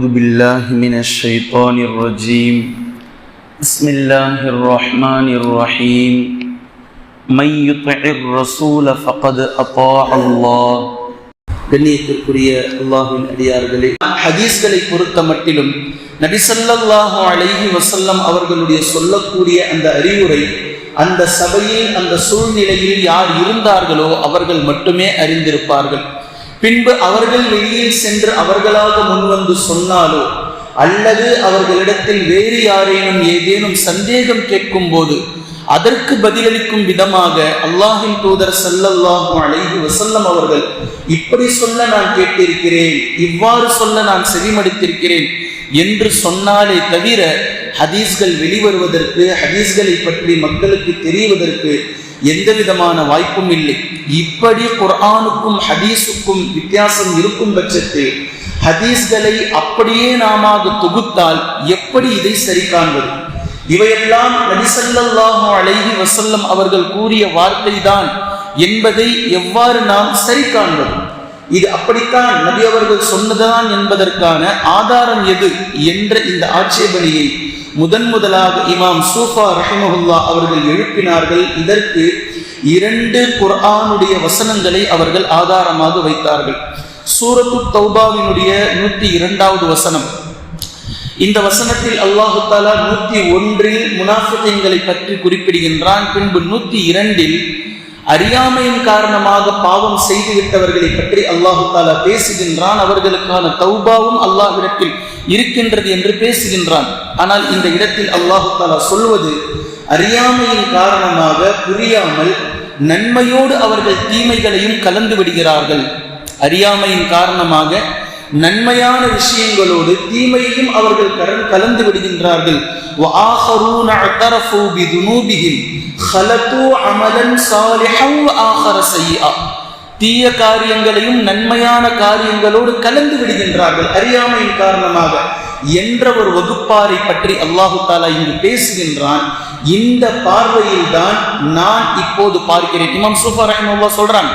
أعوذ بالله من الشيطان الرجيم بسم الله الرحمن الرحيم من يطع الرسول فقد أطاع الله கண்ணியத்திற்குரிய அல்லாஹின் அடியார்களே ஹதீஸ்களை பொறுத்த மட்டிலும் நபி ஸல்லல்லாஹு அலைஹி வஸல்லம் அவர்களுடைய சொல்லக்கூடிய அந்த அறிவுரை அந்த சபையில் அந்த சூழ்நிலையில் யார் இருந்தார்களோ அவர்கள் மட்டுமே அறிந்திருப்பார்கள் பின்பு அவர்கள் வெளியில் சென்று அவர்களாக முன்வந்து சொன்னாலோ அல்லது அவர்களிடத்தில் வேறு யாரேனும் ஏதேனும் சந்தேகம் கேட்கும் போது அதற்கு பதிலளிக்கும் விதமாக அல்லாஹின் தூதர் சல்லல்லாஹு அலைஹி வசல்லம் அவர்கள் இப்படி சொல்ல நான் கேட்டிருக்கிறேன் இவ்வாறு சொல்ல நான் செவிமடித்திருக்கிறேன் என்று சொன்னாலே தவிர ஹதீஸ்கள் வெளிவருவதற்கு ஹதீஸ்களை பற்றி மக்களுக்கு தெரிவதற்கு எந்த விதமான வாய்ப்பும் இல்லை. இப்படி குர்ஆனுக்கும் ஹதீஸுக்கும் வித்தியாசம் இருக்கும் பட்சத்தில் ஹதீஸ்களை அப்படியே நாம தொகுத்தால் எப்படி இதை சரி காண்பது? இவையெல்லாம் நபிசல்லாஹு அலைஹி வசல்லம் அவர்கள் கூறிய வார்த்தை தான் என்பதை எவ்வாறு நாம் சரி காண்பது? இது அப்படித்தான் நபி அவர்கள் சொன்னதுதான் என்பதற்கான ஆதாரம் எது என்ற இந்த ஆட்சேபனையை முதன் முதலாக இமாம் சூஃபா ரஹிமஹுல்லா அவர்கள் எழுப்பினார்கள். இதற்கு இரண்டு குர்ஆனுடைய வசனங்களை அவர்கள் ஆதாரமாக வைத்தார்கள். சூரத்து தௌபாவினுடைய நூற்றி இரண்டாவது வசனம். இந்த வசனத்தில் அல்லாஹு தாலா நூத்தி ஒன்றில் முனாஃபிகளை பற்றி குறிப்பிடுகின்றான். பின்பு நூத்தி இரண்டில் அறியாமையின் காரணமாக பாவம் செய்துவிட்டவர்களை பற்றி அல்லாஹு தாலா பேசுகின்றான். அவர்களுக்கான தௌபாவும் அல்லாஹ்விடத்தில் இருக்கின்றது என்று பேசுகின்றான். ஆனால் இந்த இடத்தில் அல்லாஹு தாலா சொல்வது அறியாமையின் காரணமாக புரியாமல் நன்மையோடு அவர்கள் தீமைகளையும் கலந்து விடுகிறார்கள். அறியாமையின் காரணமாக நன்மையான விஷயங்களோடு தீமையையும் அவர்கள் கரண் கலந்து விடுகின்றார்கள். தீய காரியங்களையும் நன்மையான காரியங்களோடு கலந்து விடுகின்றார்கள். அறியாமையின் காரணமாக என்ற ஒரு வகுப்பாரை பற்றி அல்லாஹு தாலா இங்கு பேசுகின்றான். இந்த பார்வையில் தான் நான் இப்போது பார்க்கிறேன். இமாம் சூஃபர் ரஹிமுல்லா சொல்றான்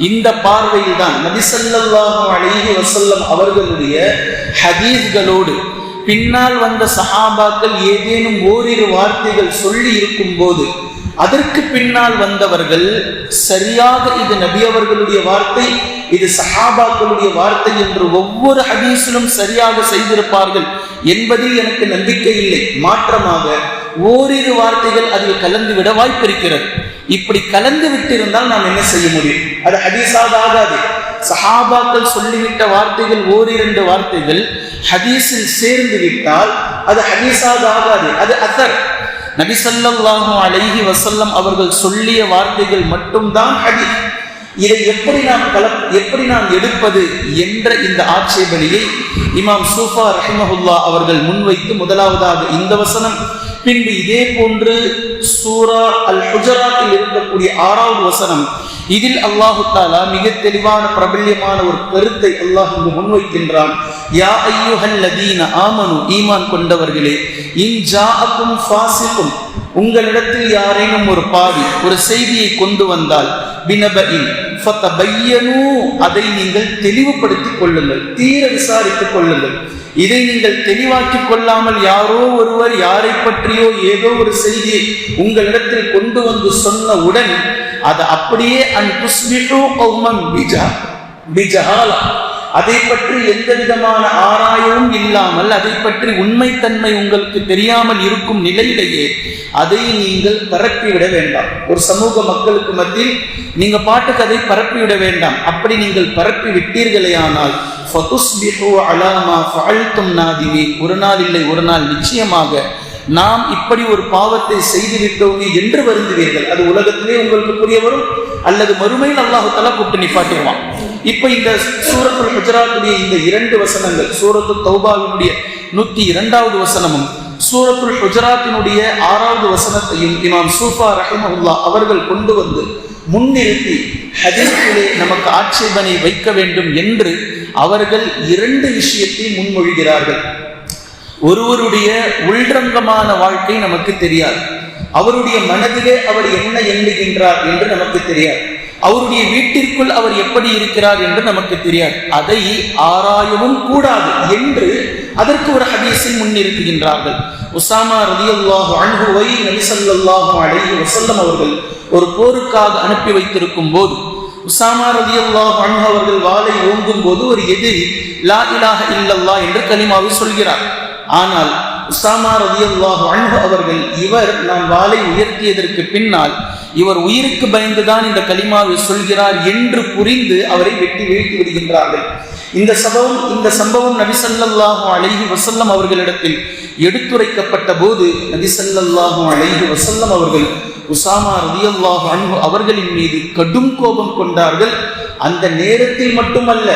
இந்த பார்வையில் தான் நபிசல்லாஹும் அழகி வசல்லம் அவர்களுடைய ஹதீஸ்களோடு பின்னால் வந்த சஹாபாக்கள் ஏதேனும் ஓரிரு வார்த்தைகள் சொல்லி இருக்கும் போது அதற்கு பின்னால் வந்தவர்கள் சரியாக இது நபி அவர்களுடைய வார்த்தை இது சஹாபாக்களுடைய வார்த்தை என்று ஒவ்வொரு ஹதீஸிலும் சரியாக செய்திருப்பார்கள் என்பதில் எனக்கு நம்பிக்கை இல்லை. மாற்றமாக ஓரிரு வார்த்தைகள் அதில் கலந்து விட இப்படி கலந்து விட்டிருந்தால் நாம் என்ன செய்ய முடியும்? அது ஹதீஸாக ஆகாது. சஹாபாக்கள் சொல்லிவிட்ட வார்த்தைகள் ஓரிரண்டு வார்த்தைகள் ஹதீஸில் சேர்ந்து விட்டால் அது ஹதீஸாக ஆகாது. அது அசர். நபிசல்லாஹு அலைஹி வசல்லம் அவர்கள் சொல்லிய வார்த்தைகள் மட்டும்தான் ஹதீஸ். இதை எப்படி நாம் கல எப்படி நாம் எடுப்பது என்ற இந்த ஆட்சேபனையை இமாம் சூஃபா ரஹிமஹுல்லா அவர்கள் முன்வைத்து முதலாவதாக இந்த வசனம். பின்பு இதே போன்று சூரா அல் ஹுஜராத்தில் இருக்கக்கூடிய ஆறாவது வசனம். இதில் அல்லாஹு தாலா மிக தெளிவான பிரபல்யமான ஒரு கருத்தை அல்லாஹ் இங்கு முன்வைக்கின்றான். யா ஐயுஹல்லதீன ஆமனு ஈமான் கொண்டவர்களே இன் ஜாஅக்கும் ஃபாசிக்கும் உங்களிடத்தில் யாரேனும் ஒரு பாவி ஒரு செய்தியை கொண்டு வந்தால் பினபஇன் ஃபதபையனு அதை நீங்கள் தெளிவுபடுத்திக் கொள்ளுங்கள் தீர விசாரித்துக் கொள்ளுங்கள். இதை நீங்கள் தெளிவாக்கிக் கொள்ளாமல் யாரோ ஒருவர் யாரை பற்றியோ ஏதோ ஒரு செய்தியை உங்களிடத்தில் கொண்டு வந்து சொன்னவுடன் அது அப்படியே அன் துஸ்மிஹு கௌமம் பிஜா பிஜஹாலா. அதை பற்றி எந்த விதமான ஆராயவும் இல்லாமல் அதை பற்றி உண்மைத்தன்மை உங்களுக்கு தெரியாமல் இருக்கும் நிலையிலேயே அதை நீங்கள் பரப்பிவிட வேண்டாம். ஒரு சமூக மக்களுக்கு மத்தியில் நீங்க பாட்டுக்கு அதை பரப்பிவிட வேண்டாம். அப்படி நீங்கள் பரப்பி விட்டீர்களே ஆனால் ஒரு நாள் இல்லை ஒரு நாள். நிச்சயமாக நாம் இப்படி ஒரு பாவத்தை செய்து விட்டோமே என்று வருந்துவீர்கள். அது உலகத்திலே உங்களுக்கு புரிய வரும். அல்லது மறுமையில் அல்லாஹு தலா கூப்பிட்டு நிப்பாட்டிடுவான். இப்ப இந்த சூரத்துல் குஜராத்துடைய இந்த இரண்டு வசனங்கள் சூரத்து தௌபாவினுடைய நூத்தி இரண்டாவது வசனமும் சூரத்துல் குஜராத்தினுடைய ஆறாவது வசனத்தையும் இமாம் சூஃபா ரஹிமஹுல்லா அவர்கள் கொண்டு வந்து முன்னிறுத்தி ஹதீஸிலே நமக்கு ஆட்சேபனை வைக்க வேண்டும் என்று அவர்கள் இரண்டு விஷயத்தை முன்மொழிகிறார்கள். ஒருவருடைய உள்ரங்கமான வாழ்க்கை நமக்கு தெரியாது. அவருடைய மனதிலே அவர் என்ன எண்ணுகின்றார் என்று நமக்கு தெரியாது. அவருடைய வீட்டிற்குள் அவர் எப்படி இருக்கிறார் என்று நமக்கு தெரியாது. அதை ஆராயவும் கூடாது என்று அதற்கு ஒரு ஹதீஸில் முன்னிறுத்துகின்றார்கள். உசாமா ரதியல்லாஹு அன்ஹுவை நபி அடைய அலைஹி அவர்கள் ஒரு போருக்காக அனுப்பி வைத்திருக்கும் போது உசாமா ரதியல்லாஹு அன்ஹு அவர்கள் வாளை ஓங்கும் போது ஒரு எதிரி லா இலாக இல்லல்லா என்று கலிமாவை சொல்கிறார். ஆனால் உசாமா ரதியல்லாஹு அன்பு அவர்கள் இவர் நான் வாளை உயர்த்தியதற்கு பின்னால் இவர் உயிருக்கு பயந்துதான் இந்த கலிமாவை சொல்கிறார் என்று புரிந்து அவரை வெட்டி வீழ்த்தி விடுகின்றார்கள். இந்த சம்பவம் இந்த சம்பவம் நபி அழகி வசல்லம் அவர்களிடத்தில் எடுத்துரைக்கப்பட்ட போது நபி அழகி வசல்லம் அவர்கள் உசாமா ரதியுல்லாஹு அன்பு அவர்களின் மீது கடும் கோபம் கொண்டார்கள். அந்த நேரத்தில் மட்டுமல்ல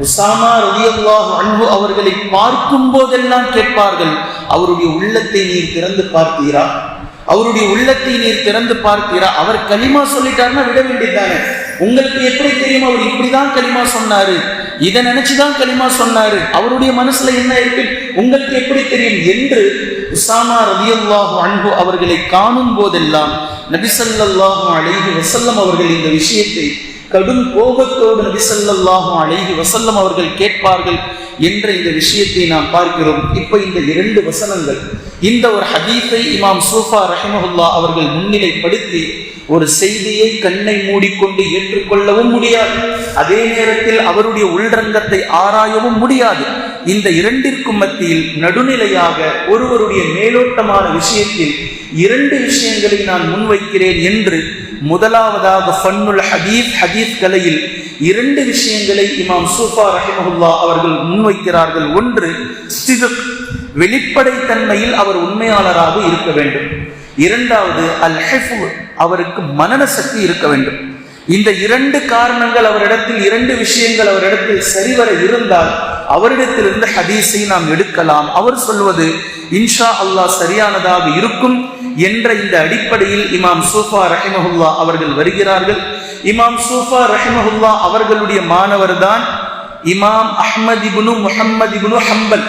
உசாமா ரதியல்லாஹு அன்பு அவர்களை பார்க்கும் போதெல்லாம் கேட்பார்கள் அவருடைய உள்ளத்தை நீர் திறந்து பார்த்தீரா? அவருடைய உள்ளத்தை நீர் திறந்து பார்த்தீரா? அவர் களிமா சொல்லிட்டாருன்னா விட வேண்டியதானே உங்களுக்கு எப்படி தெரியும்? அவர் இப்படிதான் களிமா சொன்னாரு. இதை நினைச்சுதான் களிமா சொன்னாரு. அவருடைய மனசுல என்ன இருக்கு? உங்களுக்கு எப்படி தெரியும்? என்று உசாமா ரதியல்லாஹு அன்பு அவர்களை காணும் போதெல்லாம் நபிசல்லாஹு அலைஹி வசல்லம் அவர்கள் இந்த விஷயத்தை கடும் கோபத்தோடு நபிசல்லாஹு அழகி வசல்லம் அவர்கள் கேட்பார்கள் என்ற இந்த விஷயத்தை நாம் பார்க்கிறோம். இப்ப இந்த இரண்டு வசனங்கள் இந்த ஒரு ஹதீஃபை இமாம் சூஃபா ரஹிமஹுல்லா அவர்கள் முன்னிலைப்படுத்தி ஒரு செய்தியை கண்ணை மூடிக்கொண்டு ஏற்றுக்கொள்ளவும் முடியாது. அதே நேரத்தில் அவருடைய உள்ரங்கத்தை ஆராயவும் முடியாது. இந்த இரண்டிற்கும் மத்தியில் நடுநிலையாக ஒருவருடைய மேலோட்டமான விஷயத்தில் இரண்டு விஷயங்களை நான் முன்வைக்கிறேன் என்று முதலாவதாக ஃபன்னுல் ஹதீஸ் ஹதீஸ் கலையில் இரண்டு விஷயங்களை இமாம் சூஃபா ரஹிமஹுல்லா அவர்கள் முன்வைக்கிறார்கள். ஒன்று சிதுக் வெளிப்படைத்தன்மையில் அவர் உண்மையாளராக இருக்க வேண்டும். இரண்டாவது அல் ஹெஃபு அவருக்கு மனன சக்தி இருக்க வேண்டும். இந்த இரண்டு காரணங்கள் அவரிடத்தில் இரண்டு விஷயங்கள் அவரிடத்தில் சரிவர இருந்தால் அவரிடத்திலிருந்து ஹதீஸை நாம் எடுக்கலாம். அவர் சொல்வது இன்ஷா அல்லாஹ் சரியானதாக இருக்கும். என்ற இந்த அடிப்படையில் இமாம் சூஃபா ரஹிமஹுல்லா அவர்கள் வருகிறார்கள். இமாம் சூஃபா ரஹிமஹுல்லா அவர்களுடைய மாணவர் தான் இமாம் அஹ்மத் இப்னு முஹம்மது இப்னு ஹம்பல்.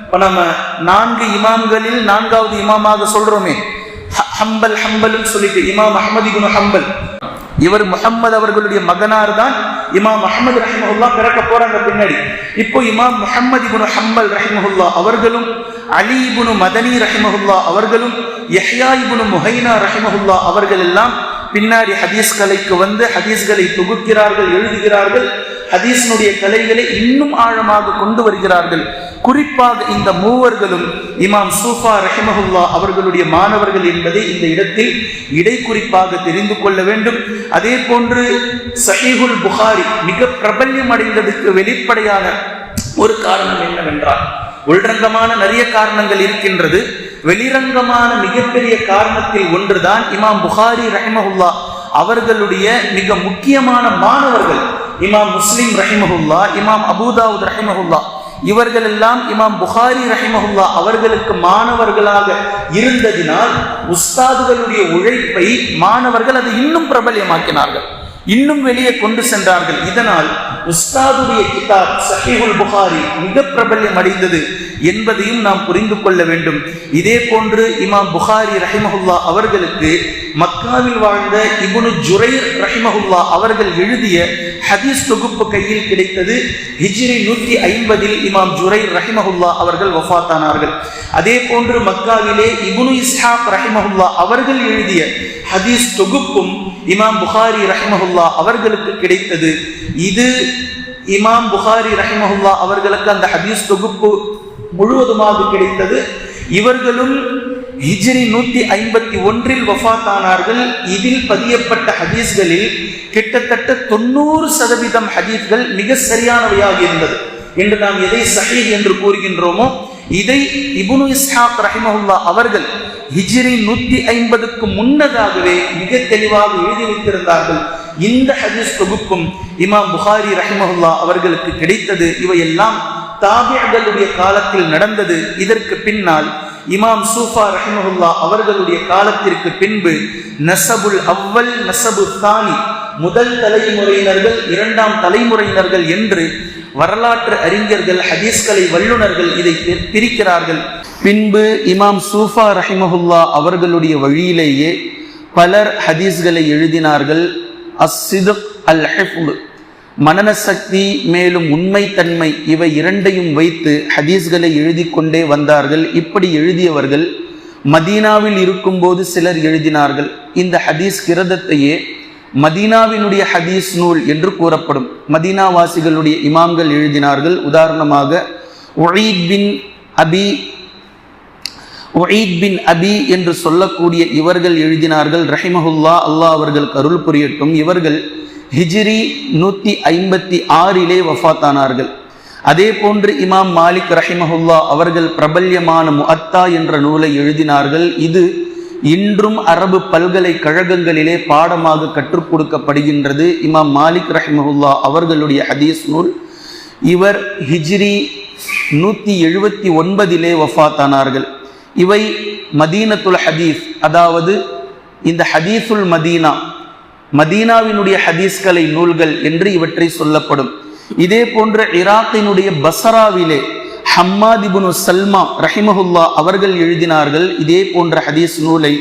இப்போ நம்ம நான்கு இமாம்களில் நான்காவது இமாமாக சொல்றோமே. ஹ- ஹம்பல் ஹம்பல்னு சொல்லிட்டு இமாம் அஹ்மது இப்னு ஹம்பல். இவர் முஹம்மது அவர்களுடைய மகனார் தான் இமாம் அஹ்மது ரஹிமஹுல்லா பிறக்க போறாங்க பின்னாடி. இப்போ இமாம் முஹம்மது இப்னு ஹம்பல் ரஹிமஹுல்லா அவர்களும் அலி இப்னு மதனி ரஹிமஹுல்லா அவர்களும் யஹ்யா இப்னு முஹைனா ரஹிமஹுல்லா அவர்கள் எல்லாம் பின்னாடி ஹதீஸ்களைக்கு வந்து ஹதீஸ்களை தொகுக்கிறார்கள் எழுதுகிறார்கள். ஹதீஸினுடைய கலைகளை இன்னும் ஆழமாக கொண்டு வருகிறார்கள். குறிப்பாக இந்த மூவர்களும் இமாம் சூஃபா ரஹிமஹுல்லா அவர்களுடைய மாணவர்கள் என்பதை இந்த இடத்தில் இடை குறிப்பாக தெரிந்து கொள்ள வேண்டும். அதே போன்று சஹீஹுல் புகாரி மிக பிரபல்யம் அடைந்ததுக்கு வெளிப்படையான ஒரு காரணம் என்னவென்றால் உள்ரங்கமான நிறைய காரணங்கள் இருக்கின்றது. வெளிரங்கமான மிகப்பெரிய காரணத்தில் ஒன்றுதான் இமாம் புகாரி ரஹிமஹுல்லா அவர்களுடைய மிக முக்கியமான மாணவர்கள். இமாம் முஸ்லிம் ரஹிமஹுல்லா இமாம் அபூதாவுத் ரஹிமஹுல்லா. இவர்கள் எல்லாம் இமாம் புகாரி ரஹிமஹுல்லா அவர்களுக்கு மாணவர்களாக இருந்ததினால் உஸ்தாதுகளுடைய உழைப்பை மாணவர்கள் அதை இன்னும் பிரபல்யமாக்கினார்கள். இன்னும் வெளியே கொண்டு சென்றார்கள். இதனால் உஸ்தாதுடைய கிதாப் சஹிஹுல் புகாரி மிக பிரபல்யம் அடைந்தது என்பதையும் நாம் புரிந்து கொள்ள வேண்டும். இதே போன்று இமாம் புகாரி ரஹிமஹுல்லா அவர்களுக்கு மக்காவில் வாழ்ந்த இபுனு ஜுரைர் ரஹிமஹுல்லா அவர்கள் எழுதிய ஹதீஸ் தொகுப்பு கையில் கிடைத்தது ஹிஜ்ரி நூற்றி ஐம்பதில் இமாம் ஜுரைர் ரஹிமஹுல்லா அவர்கள் வஃபாத்தானார்கள் அதே போன்று மக்காவிலே இபுனு இஸ்ஹாப் ரஹிமஹுல்லா அவர்கள் எழுதிய ஹதீஸ் தொகுப்பும் இமாம் புகாரி ரஹிமஹுல்லா அவர்களுக்கு கிடைத்தது. இது இமாம் புகாரி ரஹிமஹுல்லா அவர்களுக்கு அந்த ஹதீஸ் தொகுப்பு முழுவதுமாக கிடைத்தது. இவர்களும் ஹிஜ்ரி நூத்தி ஐம்பத்தி ஒன்றில் வஃபாத்தானார்கள் இதில் பதியப்பட்ட ஹதீஸ்களில் கிட்டத்தட்ட தொண்ணூறு சதவீதம் ஹதீஸ்கள் மிக சரியானவையாக இருந்தது. என்று நாம் எதை சஹீஹ் என்று கூறுகின்றோமோ இதை இபுனு இஸ்ஹாக் ரஹிமஹுல்லா அவர்கள் ஹிஜ்ரி நூத்தி ஐம்பதுக்கு முன்னதாகவே மிக தெளிவாக எழுதி வைத்திருந்தார்கள். இந்த ஹதீஸ் தொகுப்பும் இமாம் புகாரி ரஹிமஹுல்லா அவர்களுக்கு கிடைத்தது. இவையெல்லாம் தாபியர்களுடைய காலத்தில் நடந்தது. இதற்கு பின்னால் இமாம் சூஃபா ரஹிமஹுல்லா அவர்களுடைய காலத்திற்கு பின்பு நசபுல் அவ்வல் நசபு தானி முதல் தலைமுறையினர்கள் இரண்டாம் தலைமுறையினர்கள் என்று வரலாற்று அறிஞர்கள் ஹதீஸ்களை வல்லுனர்கள் இதை பிரிக்கிறார்கள். பின்பு இமாம் சூஃபா ரஹிமஹுல்லா அவர்களுடைய வழியிலேயே பலர் ஹதீஸ்களை எழுதினார்கள். அஸ்ஸிதுக் அல் ஹிஃப்து மனன சக்தி மேலும் உண்மைத்தன்மை இவை இரண்டையும் வைத்து ஹதீஸ்களை எழுதி கொண்டே வந்தார்கள். இப்படி எழுதியவர்கள் மதீனாவில் இருக்கும்போது சிலர் எழுதினார்கள். இந்த ஹதீஸ் கிரதத்தையே மதீனாவினுடைய ஹதீஸ் நூல் என்று கூறப்படும். மதீனாவாசிகளுடைய இமாம்கள் எழுதினார்கள். உதாரணமாக ஒயீத் பின் அபி ஒயீத் பின் அபி என்று சொல்லக்கூடிய இவர்கள் எழுதினார்கள். ரஹிமஹுல்லா அல்லாஹ் அவர்கள் கருள் புரியட்டும். இவர்கள் ஹிஜ்ரி நூற்றி ஐம்பத்தி ஆறிலே வஃத்தானார்கள். அதே போன்று இமாம் மாலிக் ரஹிமஹுல்லா அவர்கள் பிரபல்யமான முஅத்தா என்ற நூலை எழுதினார்கள். இது இன்றும் அரபு பல்கலைக்கழகங்களிலே பாடமாக கற்றுக் கொடுக்கப்படுகின்றது இமாம் மாலிக் ரஹிமஹுல்லா அவர்களுடைய ஹதீஸ் நூல். இவர் ஹிஜ்ரி நூற்றி எழுபத்தி ஒன்பதிலே வஃத்தானார்கள். இவை மதீனத்துல் ஹதீஸ். அதாவது இந்த ஹதீஸுல் மதீனா மதீனாவினுடைய ஹதீஸ்கலை நூல்கள் என்று இவற்றை சொல்லப்படும். இதே போன்ற ஈராக்கினுடைய பசராவிலே ஹம்மாதிபுனு சல்மா ரஹிமஹுல்லா அவர்கள் எழுதினார்கள் இதே போன்ற ஹதீஸ் நூலை.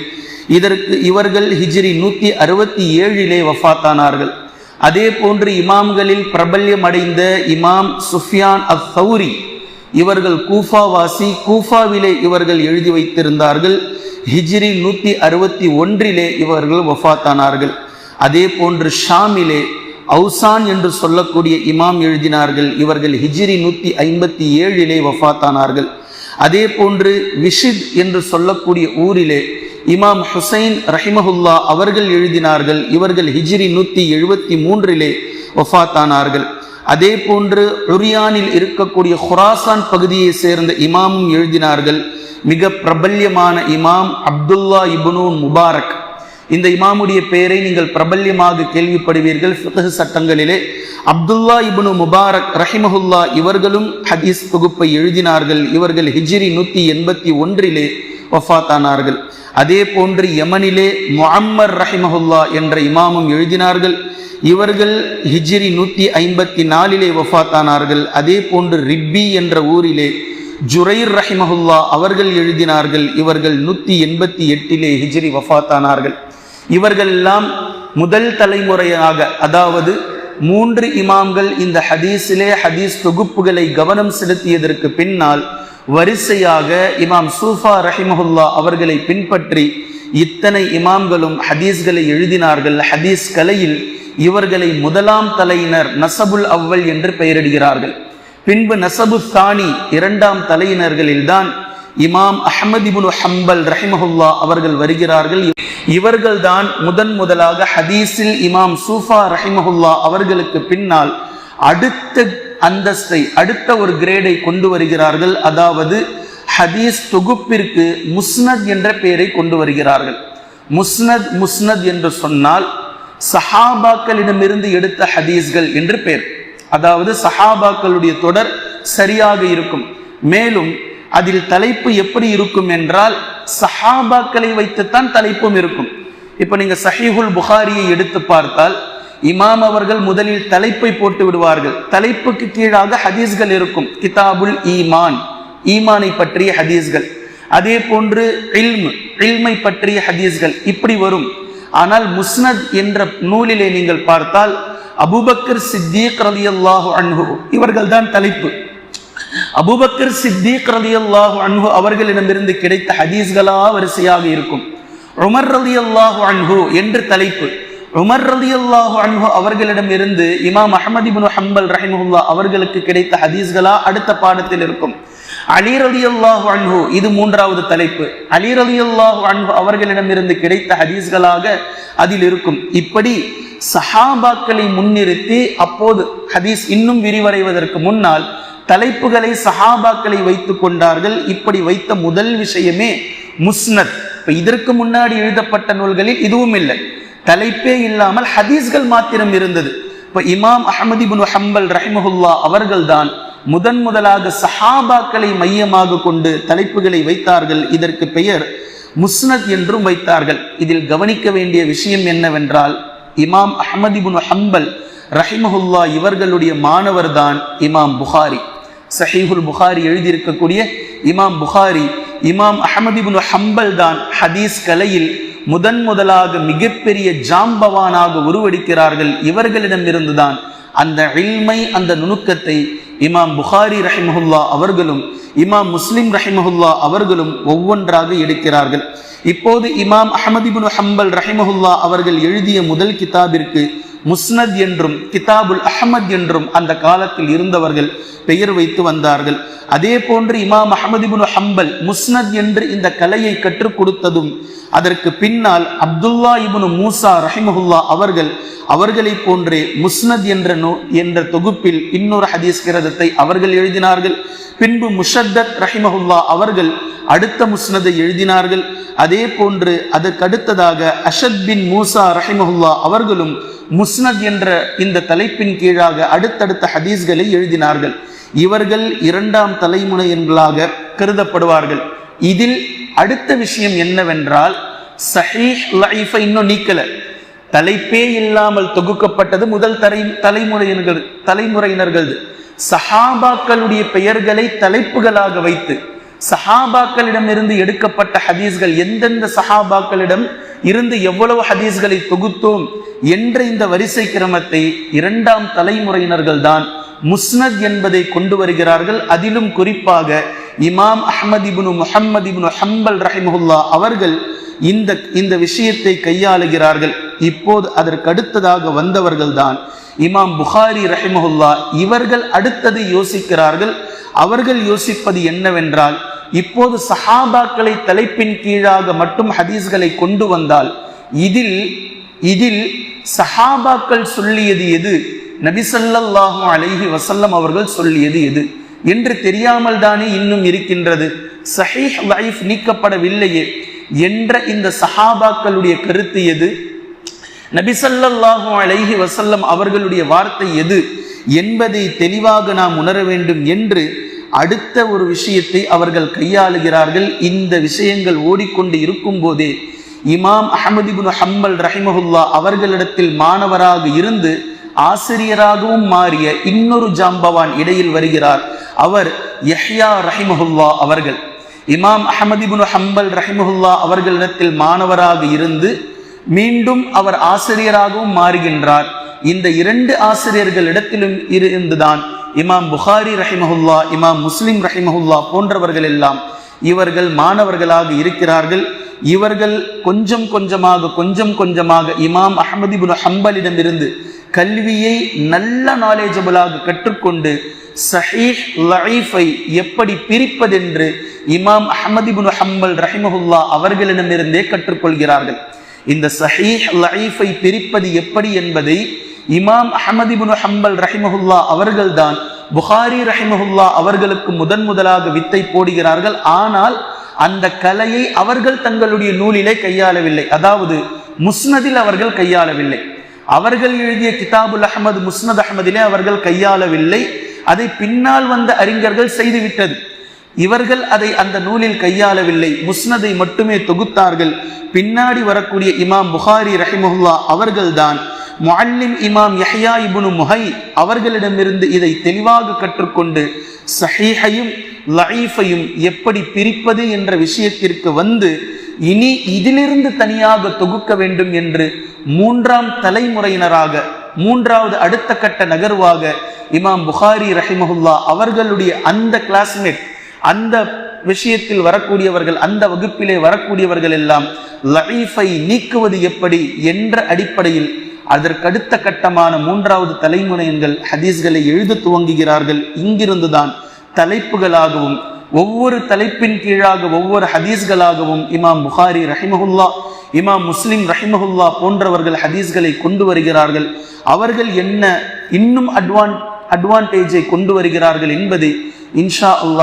இதற்கு இவர்கள் ஹிஜ்ரி நூற்றி அறுபத்தி ஏழிலே வஃத்தானார்கள். அதே போன்று இமாம்களில் பிரபல்யம் அடைந்த இமாம் சுஃபியான் அத் சௌரி இவர்கள் கூஃபாவாசி கூஃபாவிலே இவர்கள் எழுதி வைத்திருந்தார்கள். ஹிஜ்ரி நூற்றி அறுபத்தி ஒன்றிலே இவர்கள் வஃத்தானார்கள். அதே போன்று ஷாமிலே அவுசான் என்று சொல்லக்கூடிய இமாம் எழுதினார்கள். இவர்கள் ஹிஜ்ரி நூற்றி ஐம்பத்தி ஏழிலே வஃத்தானார்கள். அதே போன்று விஷித் என்று சொல்லக்கூடிய ஊரிலே இமாம் ஹுசைன் ரஹிமஹுல்லா அவர்கள் எழுதினார்கள். இவர்கள் ஹிஜ்ரி நூற்றி எழுபத்தி மூன்றிலே வஃத்தானார்கள். அதே போன்று உரியானில் இருக்கக்கூடிய ஹுராசான் பகுதியை சேர்ந்த இமாமும் எழுதினார்கள். மிக பிரபல்யமான இமாம் அப்துல்லா இபுனூன் முபாரக். இந்த இமாமுடைய பெயரை நீங்கள் பிரபல்யமாக கேள்விப்படுவீர்கள். ஃபிqh சட்டங்களிலே அப்துல்லா இபுனு முபாரக் ரஹிமஹுல்லா இவர்களும் ஹதீஸ் தொகுப்பை எழுதினார்கள். இவர்கள் ஹிஜ்ரி நூற்றி எண்பத்தி ஒன்றிலே வஃத்தானார்கள். அதே போன்று யமனிலே முஹம்மர் ரஹிமஹுல்லா என்ற இமாமும் எழுதினார்கள். இவர்கள் ஹிஜ்ரி நூற்றி ஐம்பத்தி நாலிலே வஃத்தானார்கள். அதே போன்று ரிப்பி என்ற ஊரிலே ஜுரைர் ரஹிமஹுல்லா அவர்கள் எழுதினார்கள். இவர்கள் நூற்றி எண்பத்தி எட்டிலே ஹிஜ்ரி வஃத்தானார்கள். இவர்கள் எல்லாம் முதல் தலைமுறையாக அதாவது மூன்று இமாம்கள் இந்த ஹதீஸிலே ஹதீஸ் தொகுப்புகளை கவனம் செலுத்தியதற்கு பின்னால் வரிசையாக இமாம் சூஃபா ரஹிமஹுல்லா அவர்களை பின்பற்றி இத்தனை இமாம்களும் ஹதீஸ்களை எழுதினார்கள். ஹதீஸ் கலையில் இவர்களை முதலாம் தலையினர் நசபுல் அவ்வல் என்று பெயரிடுகிறார்கள். பின்பு நசபு தானி இரண்டாம் தலையினர்களில்தான் இமாம் அஹமதிபுல் ஹம்பல் ரஹிமஹுல்லா அவர்கள் வருகிறார்கள். இவர்கள்தான் முதன் முதலாக ஹதீஸில் இமாம் சூஃபா ரஹிமஹுல்லா அவர்களுக்கு பின்னால் அடுத்த அந்தஸ்தை அடுத்த ஒரு கிரேடை கொண்டு வருகிறார்கள். அதாவது ஹதீஸ் தொகுப்பிற்கு முஸ்னத் என்ற பெயரை கொண்டு வருகிறார்கள். முஸ்னத் முஸ்னத் என்று சொன்னால் சஹாபாக்களிடமிருந்து எடுத்த ஹதீஸ்கள் என்று பெயர். அதாவது சஹாபாக்களுடைய தொடர் சரியாக இருக்கும். மேலும் அதில் தலைப்பு எப்படி இருக்கும் என்றால் சஹாபாக்களை வைத்துத்தான் தலைப்பும் இருக்கும். இப்போ நீங்க சஹீஹுல் புகாரியை எடுத்து பார்த்தால் இமாம் அவர்கள் முதலில் தலைப்பை போட்டு விடுவார்கள். தலைப்புக்கு கீழாக ஹதீஸ்கள் இருக்கும். கிதாபுல் ஈமான் ஈமானை பற்றிய ஹதீஸ்கள். அதே போன்று இல்ம் இல்மை பற்றிய ஹதீஸ்கள் இப்படி வரும். ஆனால் முஸ்னத் என்ற நூலிலே நீங்கள் பார்த்தால் அபுபக்கர் சித்திக் ரலி அல்லாஹு அன்ஹு இவர்கள் தான் தலைப்பு. அபுபக்கர் சித்திக் ரலி அல்லாஹு அன்ஹு அவர்களிடமிருந்து கிடைத்த ஹதீஸ்களா வரிசையாக இருக்கும். உமர் ரலி அல்லாஹு அன்ஹு என்று தலைப்பு. உமர் ரலி அல்லாஹு அன்ஹு அவர்களிடம் இருந்து இமாம் அஹமது இப்னு ஹம்பல் ரஹிமுல்லா அவர்களுக்கு கிடைத்த ஹதீஸ்களா அடுத்த பாடத்தில் இருக்கும். அலி ரலி அல்லாஹு அன்ஹு இது மூன்றாவது தலைப்பு. அலி ரலி அல்லாஹு அன்ஹு அவர்களிடமிருந்து கிடைத்த ஹதீஸ்களாக அதில் இருக்கும். இப்படி சஹாபாக்களை முன்னிறுத்தி அப்போது ஹதீஸ் இன்னும் விரிவடைவதற்கு முன்னால் தலைப்புகளை சஹாபாக்களை வைத்துக் கொண்டார்கள். இப்படி வைத்த முதல் விஷயமே முஸ்னத். இப்ப இதற்கு முன்னாடி எழுதப்பட்ட நூல்களில் இதுவும் இல்லை. தலைப்பே இல்லாமல் ஹதீஸ்கள் மாத்திரம் இருந்தது. இப்ப இமாம் அஹமதி இப்னு ஹம்பல் ரஹிமஹுல்லா அவர்கள்தான் முதன் முதலாக சஹாபாக்களை மையமாக கொண்டு தலைப்புகளை வைத்தார்கள். இதற்கு பெயர் முஸ்னத் என்றும் வைத்தார்கள். இதில் கவனிக்க வேண்டிய விஷயம் என்னவென்றால் இமாம் அஹமதி புன் ஹம்பல் ரஹிமஹுல்லா இவர்களுடைய மாணவர் தான் இமாம் புகாரி. சஹீஹுல் புகாரி எழுதியிருக்கக்கூடிய இமாம் புகாரி இமாம் அஹமது ஹம்பல் தான் ஹதீஸ் கலையில் முதன் முதலாக மிகப்பெரிய ஜாம்பவானாக உருவெடுக்கிறார்கள். இவர்களிடமிருந்துதான் அந்த இல்மை அந்த நுணுக்கத்தை இமாம் புகாரி ரஹிமஹுல்லா அவர்களும் இமாம் முஸ்லிம் ரஹிமஹுல்லா அவர்களும் ஒவ்வொன்றாக எடுக்கிறார்கள். இப்போது இமாம் அஹமதிபுன் ஹம்பல் ரஹிமஹுல்லா அவர்கள் எழுதிய முதல் கிதாபிற்கு முஸ்னத் என்றும் கிதாபுல் அஹமத் என்றும் அந்த காலத்தில் இருந்தவர்கள் பெயர் வைத்து வந்தார்கள். அதே போன்று இமாம் அஹமதிபுல் ஹம்பல் முஸ்னத் என்று இந்த கலையை கற்றுக் கொடுத்ததும் அதற்கு பின்னால் அப்துல்லா இபுனு மூசா ரஹிமஹுல்லா அவர்கள் அவர்களை போன்றே முஸ்னத் என்ற நோ என்ற தொகுப்பில் இன்னொரு ஹதீஸ் கிரதத்தை அவர்கள் எழுதினார்கள். பின்பு முஷத்தத் ரஹிமஹுல்லா அவர்கள் அடுத்த முஸ்னதை எழுதினார்கள். அதே போன்று அதற்கடுத்ததாக அஷத் பின் மூசா ரஹிமஹுல்லா அவர்களும் முஸ்னத் என்ற இந்த தலைப்பின் கீழாக அடுத்தடுத்த ஹதீஸ்களை எழுதினார்கள். இவர்கள் இரண்டாம் தலைமுறையினர்களாக கருதப்படுவார்கள். இதில் அடுத்த விஷயம் என்னவென்றால் சஹீஹ் லைஃபை இன்னும் நீக்கல. தலைப்பே இல்லாமல் தொகுக்கப்பட்டது முதல் தலை தலைமுறையினர்கள் தலைமுறையினர்கள் சஹாபாக்களுடைய பெயர்களை தலைப்புகளாக வைத்து சஹாபாக்களிடமிருந்து எடுக்கப்பட்ட ஹதீஸ்கள் எந்தெந்த சஹாபாக்களிடம் இருந்து எவ்வளவு ஹதீஸ்களை தொகுத்தோம் என்ற இந்த வரிசை கிரமத்தை இரண்டாம் தலைமுறையினர்கள் தான் முஸ்னத் என்பதை கொண்டு வருகிறார்கள். அதிலும் குறிப்பாக இமாம் அஹமது இபுனு முஹம்மது இபுனு ஹம்பல் ரஹிமஹுல்லா அவர்கள் இந்த இந்த விஷயத்தை கையாளுகிறார்கள். இப்போது அதற்கு அடுத்ததாக வந்தவர்கள் தான் இமாம் புகாரி ரஹிமஹுல்லா இவர்கள் அடுத்தது யோசிக்கிறார்கள். அவர்கள் யோசிப்பது என்னவென்றால் இப்போது சஹாபாக்களை தலைப்பின் கீழாக மட்டும் ஹதீஸ்களை கொண்டு வந்தால் இதில் இதில் சஹாபாக்கள் சொல்லியது எது? நபிசல்லாஹு அலைஹி வசல்லம் அவர்கள் சொல்லியது எது? என்று தெரியாமல் தானே இன்னும் இருக்கின்றது. சஹீஹ் லைஃப் நீக்கப்படவில்லையே என்ற இந்த சஹாபாக்களுடைய கருத்து எது? நபிசல்லாஹு அலைஹி வசல்லம் அவர்களுடைய வார்த்தை எது? என்பதை தெளிவாக நாம் உணர வேண்டும் என்று அடுத்த ஒரு விஷயத்தை அவர்கள் கையாளுகிறார்கள். இந்த விஷயங்கள் ஓடிக்கொண்டு இருக்கும் போதே இமாம் அஹமதிபுன் ஹம்பல் ரஹிமஹுல்லா அவர்களிடத்தில் மாணவராக இருந்து ஆசிரியராகவும் மாறிய இன்னொரு ஜாம்பவான் இடையில் வருகிறார். அவர் யஹ்யா ரஹிமஹுல்லா அவர்கள். இமாம் அஹமதிபுன் ஹம்பல் ரஹிமஹுல்லா அவர்களிடத்தில் மாணவராக இருந்து மீண்டும் அவர் ஆசிரியராகவும் மாறுகின்றார். இந்த இரண்டு ஆசிரியர்களிடத்திலும் இருந்துதான் இமாம் புகாரி ரஹிமஹுல்லா இமாம் முஸ்லிம் ரஹிமஹுல்லா போன்றவர்கள் எல்லாம் இவர்கள் மாணவர்களாக இருக்கிறார்கள். இவர்கள் கொஞ்சம் கொஞ்சமாக கொஞ்சம் கொஞ்சமாக இமாம் அஹமதிபுன் ஹம்பலிடமிருந்து கல்வியை நல்ல நாலேஜபிளாக கற்றுக்கொண்டு சஹீஹ் லைஃபை எப்படி பிரிப்பதென்று இமாம் அஹமதிபுன் ஹம்பல் ரஹிமஹுல்லா அவர்களிடமிருந்தே கற்றுக்கொள்கிறார்கள். இந்த சஹீஹ் லைஃபை பிரிப்பது எப்படி என்பதை இமாம் அஹமதிபுன் ஹம்பல் ரஹிமஹுல்லா அவர்கள்தான் புகாரி ரஹிமஹுல்லா அவர்களுக்கு முதன் முதலாக வித்தை போடுகிறார்கள். ஆனால் அந்த கலையை அவர்கள் தங்களுடைய நூலிலே கையாளவில்லை. அதாவது முஸ்னதில் அவர்கள் கையாளவில்லை. அவர்கள் எழுதிய கிதாபுல் அஹமது முஸ்னத் அஹமதிலே அவர்கள் கையாளவில்லை. அதை பின்னால் வந்த அறிஞர்கள் செய்துவிட்டது இவர்கள் அதை அந்த நூலில் கையாளவில்லை. முஸ்னதை மட்டுமே தொகுத்தார்கள். பின்னாடி வரக்கூடிய இமாம் புகாரி ரஹிமுல்லா அவர்கள்தான் முஅல்லிம் இமாம் யஹ்யா இபுனு முஹை அவர்களிடமிருந்து இதை தெளிவாக கற்றுக்கொண்டு சஹீஹையும் லைஃபையும் எப்படி பிரிப்பது என்ற விஷயத்திற்கு வந்து இனி இதிலிருந்து தனியாக தொகுக்க வேண்டும் என்று மூன்றாம் தலைமுறையினராக மூன்றாவது அடுத்த கட்ட நகர்வாக இமாம் புகாரி ரஹிமஹுல்லா அவர்களுடைய அந்த கிளாஸ்மேட் அந்த விஷயத்தில் வரக்கூடியவர்கள் அந்த வகுப்பிலே வரக்கூடியவர்கள் எல்லாம் லைஃபை நீக்குவது எப்படி என்ற அடிப்படையில் அதற்கடுத்த கட்டமான மூன்றாவது தலைமுறையின்கள் ஹதீஸ்களை எழுத துவங்குகிறார்கள். இங்கிருந்துதான் தலைப்புகளாகவும் ஒவ்வொரு தலைப்பின் கீழாக ஒவ்வொரு ஹதீஸ்களாகவும் இமாம் புகாரி ரஹிமஹுல்லா இமாம் முஸ்லிம் ரஹிமஹுல்லா போன்றவர்கள் ஹதீஸ்களை கொண்டு வருகிறார்கள். அவர்கள் என்ன இன்னும் அட்வான் அட்வான்டேஜை கொண்டு வருகிறார்கள் என்பதை இன்ஷா அல்லாஹ்